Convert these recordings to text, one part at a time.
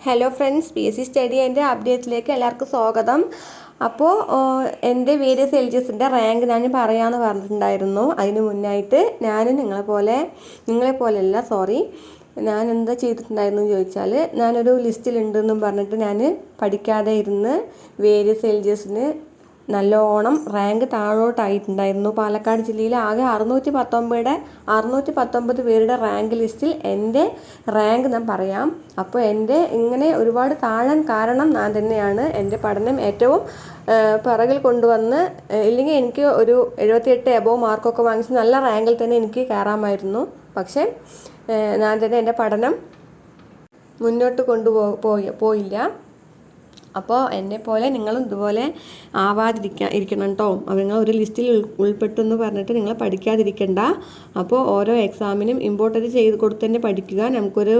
Hello friends P S C study എന്റെ അപ്ഡേറ്റിലേക്ക് എല്ലാവർക്കും സ്വാഗതം. അപ്പോൾ എന്റെ വേരിയസ് എൽ ജി എസിന്റെ റാങ്ക് ഞാൻ പറയാമെന്ന് പറഞ്ഞിട്ടുണ്ടായിരുന്നു. അതിന് മുന്നായിട്ട് ഞാൻ നിങ്ങളെ പോലെ നിങ്ങളെ പോലെയല്ല സോറി ഞാൻ എന്താ ചെയ്തിട്ടുണ്ടായിരുന്നു എന്ന് ചോദിച്ചാൽ ഞാനൊരു ലിസ്റ്റിലുണ്ടെന്നും പറഞ്ഞിട്ട് ഞാൻ പഠിക്കാതെ ഇരുന്ന് വേരിയസ് എൽ ജി എസിന് നല്ലോണം റാങ്ക് താഴോട്ടായിട്ടുണ്ടായിരുന്നു. പാലക്കാട് ജില്ലയിൽ ആകെ അറുന്നൂറ്റി പത്തൊമ്പത് അറുന്നൂറ്റി പത്തൊമ്പത് പേരുടെ റാങ്ക് ലിസ്റ്റിൽ എന്റെ റാങ്ക് ഞാൻ പറയാം. അപ്പോൾ എന്റെ ഇങ്ങനെ ഒരുപാട് താഴാൻ കാരണം ഞാൻ തന്നെയാണ് എന്റെ പഠനം ഏറ്റവും പിറകിൽ കൊണ്ടുവന്ന് ഇല്ലെങ്കിൽ എനിക്ക് ഒരു എഴുപത്തിയെട്ട് എബോ മാർക്കൊക്കെ വാങ്ങിച്ച് നല്ല റാങ്കിൽ തന്നെ എനിക്ക് കയറാമായിരുന്നു. പക്ഷേ ഞാൻ തന്നെ എന്റെ പഠനം മുന്നോട്ട് കൊണ്ടുപോ പോയി പോയില്ല. അപ്പോൾ പോലെ നിങ്ങളും ഇതുപോലെ ആവാതിരിക്കാൻ ഇരിക്കണം കേട്ടോ നിങ്ങൾ ഒരു ലിസ്റ്റിൽ ഉൾ ഉൾപ്പെട്ടു എന്ന് പറഞ്ഞിട്ട് നിങ്ങൾ പഠിക്കാതിരിക്കണ്ട. അപ്പോൾ ഓരോ എക്സാമിനും ഇമ്പോർട്ടന്റ് ചെയ്ത് കൊടുത്ത് തന്നെ പഠിക്കുക. നമുക്കൊരു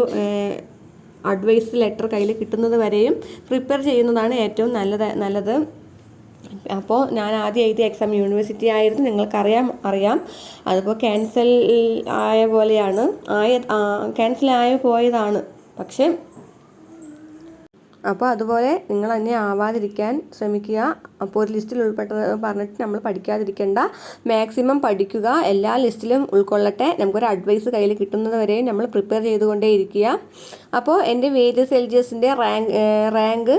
അഡ്വൈസ് ലെറ്റർ കയ്യിൽ കിട്ടുന്നത് വരെയും പ്രിപ്പയർ ചെയ്യുന്നതാണ് ഏറ്റവും നല്ലത് നല്ലത്. അപ്പോൾ ഞാൻ ആദ്യം എഴുതിയ എക്സാം യൂണിവേഴ്സിറ്റി ആയിരുന്നു. നിങ്ങൾക്കറിയാം അറിയാം. അതിപ്പോൾ ക്യാൻസൽ ആയ പോലെയാണ്. ആയ ക്യാൻസൽ ആയ പോയതാണ്. പക്ഷേ അപ്പോൾ അതുപോലെ നിങ്ങൾ തന്നെ ആവാതിരിക്കാൻ ശ്രമിക്കുക. അപ്പോൾ ഒരു ലിസ്റ്റിൽ ഉൾപ്പെട്ടത് പറഞ്ഞിട്ട് നമ്മൾ പഠിക്കാതിരിക്കേണ്ട. മാക്സിമം പഠിക്കുക. എല്ലാ ലിസ്റ്റിലും ഉൾക്കൊള്ളട്ടെ. നമുക്കൊരു അഡ്വൈസ് കയ്യിൽ കിട്ടുന്നത് വരെയും നമ്മൾ പ്രിപ്പയർ ചെയ്തുകൊണ്ടേ ഇരിക്കുക. അപ്പോൾ എന്റെ വേരിയസ് എൽ ജി എസിന്റെ റാങ്ക് റാങ്ക്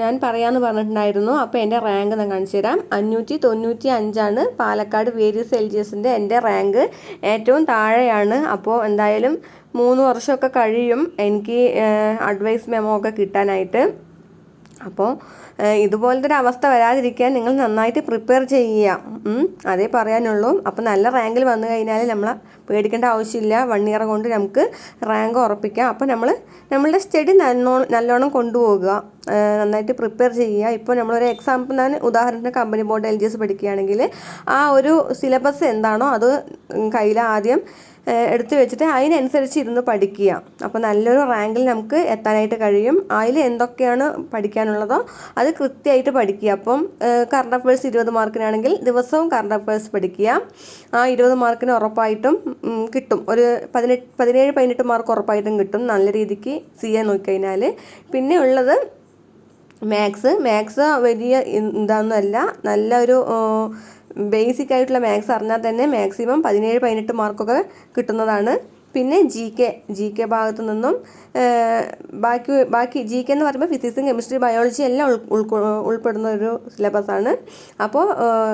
ഞാൻ പറയാമെന്ന് പറഞ്ഞിട്ടുണ്ടായിരുന്നു. അപ്പോൾ എന്റെ റാങ്ക് ഞാൻ കാണിച്ചു തരാം. അഞ്ഞൂറ്റി തൊണ്ണൂറ്റി അഞ്ചാണ് പാലക്കാട് വേരിയസ് എൽ ജി എസിന്റെ എന്റെ റാങ്ക് ഏറ്റവും താഴെയാണ്. അപ്പോൾ എന്തായാലും മൂന്ന് വർഷമൊക്കെ കഴിയും. എനിക്ക് അഡ്വൈസ് മെമോ ഒക്കെ കിട്ടാനായിട്ട്. അപ്പോൾ ഇതുപോലത്തെ ഒരു അവസ്ഥ വരാതിരിക്കാൻ നിങ്ങൾ നന്നായിട്ട് പ്രിപ്പയർ ചെയ്യുക. അതേ പറയാനുള്ളൂ. അപ്പോൾ നല്ല റാങ്കിൽ വന്നു കഴിഞ്ഞാൽ നമ്മൾ പേടിക്കേണ്ട ആവശ്യമില്ല. വൺ ഇയർ കൊണ്ട് നമുക്ക് റാങ്ക് ഉറപ്പിക്കാം. അപ്പോൾ നമ്മൾ നമ്മളുടെ സ്റ്റഡി നന്നോ നല്ലോണം കൊണ്ടുപോകുക നന്നായിട്ട് പ്രിപ്പയർ ചെയ്യുക. ഇപ്പോൾ നമ്മളൊരു എക്സാമ്പിൾ ഞാൻ ഉദാഹരണത്തിന് company board L G S പഠിക്കുകയാണെങ്കിൽ ആ ഒരു സിലബസ് എന്താണോ അത് കയ്യിൽ ആദ്യം എടുത്തു വെച്ചിട്ട് അതിനനുസരിച്ച് ഇരുന്ന് പഠിക്കുക. അപ്പോൾ നല്ലൊരു റാങ്കിൽ നമുക്ക് എത്താനായിട്ട് കഴിയും. അതിൽ എന്തൊക്കെയാണ് പഠിക്കാനുള്ളതോ അത് കൃത്യമായിട്ട് പഠിക്കുക. അപ്പം കറണ്ട് അഫയേഴ്സ് ഇരുപത് മാർക്കിനാണെങ്കിൽ ദിവസവും കറണ്ട് അഫയേഴ്സ് പഠിക്കുക. ആ ഇരുപത് മാർക്കിന് ഉറപ്പായിട്ടും കിട്ടും. ഒരു പതിനെട്ട് പതിനേഴ് പതിനെട്ട് മാർക്ക് ഉറപ്പായിട്ടും കിട്ടും. നല്ല രീതിക്ക് സി എ നോക്കിക്കഴിഞ്ഞാൽ പിന്നെ ഉള്ളത് മാത്സ്. മാത്സ് വലിയ എന്താണെന്നല്ല നല്ലൊരു ബേസിക് ആയിട്ടുള്ള മാത്സ് അറിഞ്ഞാൽ തന്നെ മാക്സിമം പതിനേഴ് പതിനെട്ട് മാർക്കൊക്കെ കിട്ടുന്നതാണ്. പിന്നെ ജി കെ ജി കെ ഭാഗത്തു നിന്നും ബാക്കി ബാക്കി ജി കെ എന്ന് പറയുമ്പോൾ ഫിസിക്സും കെമിസ്ട്രി ബയോളജി എല്ലാം ഉൾപ്പെടുന്ന ഒരു സിലബസാണ് അപ്പോൾ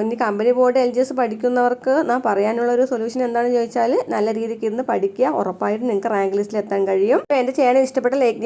ഇനി company board L G S പഠിക്കുന്നവർക്ക് ഞാൻ പറയാനുള്ള ഒരു സൊല്യൂഷൻ എന്താണെന്ന് ചോദിച്ചാൽ നല്ല രീതിക്ക് ഇരുന്ന് പഠിക്കുക. ഉറപ്പായിട്ട് നിങ്ങൾക്ക് റാങ്ക് ലിസ്റ്റിൽ എത്താൻ കഴിയും. എന്റെ ചാനൽ ഇഷ്ടപ്പെട്ട ലൈക്ക്